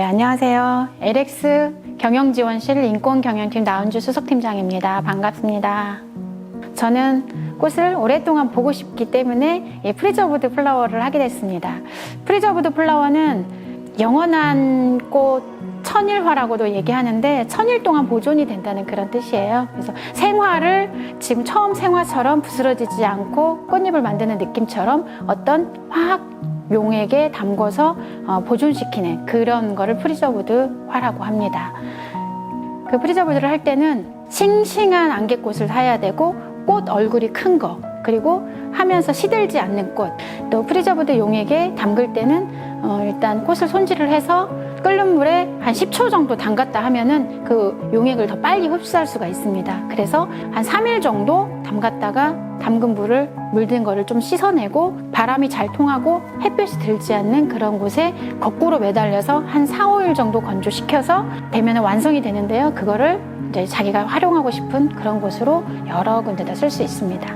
안녕하세요. LX 경영지원실 인권경영팀 나은주 수석팀장입니다. 반갑습니다. 저는 꽃을 오랫동안 보고 싶기 때문에 이 프리저브드 플라워를 하게 됐습니다. 프리저브드 플라워는 영원한 꽃 천일화라고도 얘기하는데 천일 동안 보존이 된다는 그런 뜻이에요. 그래서 생화를 지금 처음 생화처럼 부스러지지 않고 꽃잎을 만드는 느낌처럼 어떤 화학 용액에 담궈서 어, 보존시키는 그런 거를 프리저브드 화라고 합니다. 그 프리저브드를 할 때는 싱싱한 안개꽃을 사야 되고 꽃 얼굴이 큰 거, 그리고 하면서 시들지 않는 꽃. 또 프리저브드 용액에 담글 때는 어, 일단 꽃을 손질을 해서 끓는 물에 한 10초 정도 담갔다 하면은 그 용액을 더 빨리 흡수할 수가 있습니다. 그래서 한 3일 정도 담갔다가 담근 물을 물든 거를 좀 씻어내고 바람이 잘 통하고 햇볕이 들지 않는 그런 곳에 거꾸로 매달려서 한 4, 5일 정도 건조시켜서 되면 완성이 되는데요. 그거를 이제 자기가 활용하고 싶은 그런 곳으로 여러 군데다 쓸 수 있습니다.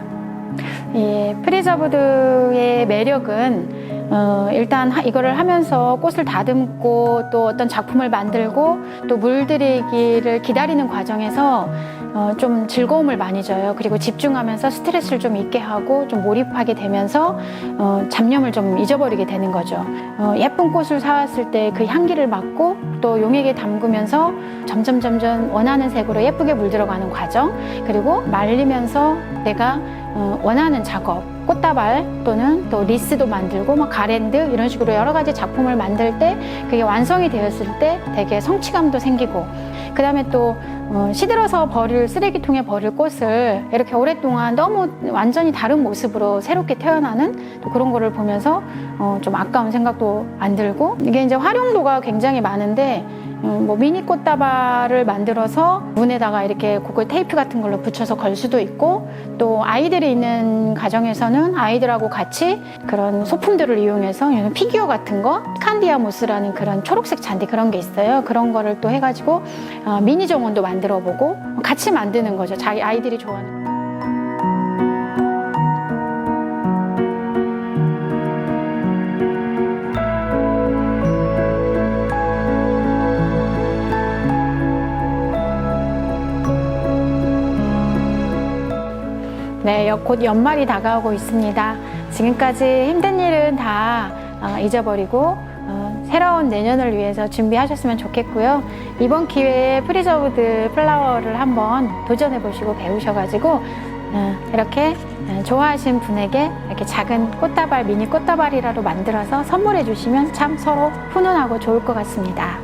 이 프리저브드의 매력은 어, 일단 하- 이거를 하면서 꽃을 다듬고 또 어떤 작품을 만들고 또 물들이기를 기다리는 과정에서 어, 좀 즐거움을 많이 줘요. 그리고 집중하면서 스트레스를 좀 잊게 하고 좀 몰입하게 되면서 어, 잡념을 좀 잊어버리게 되는 거죠. 어, 예쁜 꽃을 사왔을 때 그 향기를 맡고 또 용액에 담그면서 점점 점점 원하는 색으로 예쁘게 물들어가는 과정 그리고 말리면서 내가 어, 원하는 작업 꽃다발 또는 또 리스도 만들고 뭐 가랜드 이런 식으로 여러 가지 작품을 만들 때 그게 완성이 되었을 때 되게 성취감도 생기고 그 다음에 또 어, 시들어서 버릴 쓰레기통에 버릴 꽃을 이렇게 오랫동안 너무 완전히 다른 모습으로 새롭게 태어나는 또 그런 거를 보면서 어, 좀 아까운 생각도 안 들고 이게 이제 활용도가 굉장히 많은데 음, 뭐 미니 꽃다발을 만들어서 문에다가 이렇게 그걸 테이프 같은 걸로 붙여서 걸 수도 있고 또 아이들이 있는 가정에서는 아이들하고 같이 그런 소품들을 이용해서 이런 피규어 같은 거 칸디아모스라는 그런 초록색 잔디 그런 게 있어요. 그런 거를 또 해가지고 어, 미니 정원도 만들어 보고 같이 만드는 거죠. 자기 아이들이 좋아하는 네, 여- 곧 연말이 다가오고 있습니다. 지금까지 힘든 일은 다 어, 잊어버리고 어, 새로운 내년을 위해서 준비하셨으면 좋겠고요. 이번 기회에 프리저브드 플라워를 한번 도전해 보시고 배우셔가지고 어, 이렇게 어, 좋아하신 분에게 이렇게 작은 꽃다발, 미니 꽃다발이라도 만들어서 선물해 주시면 참 서로 훈훈하고 좋을 것 같습니다.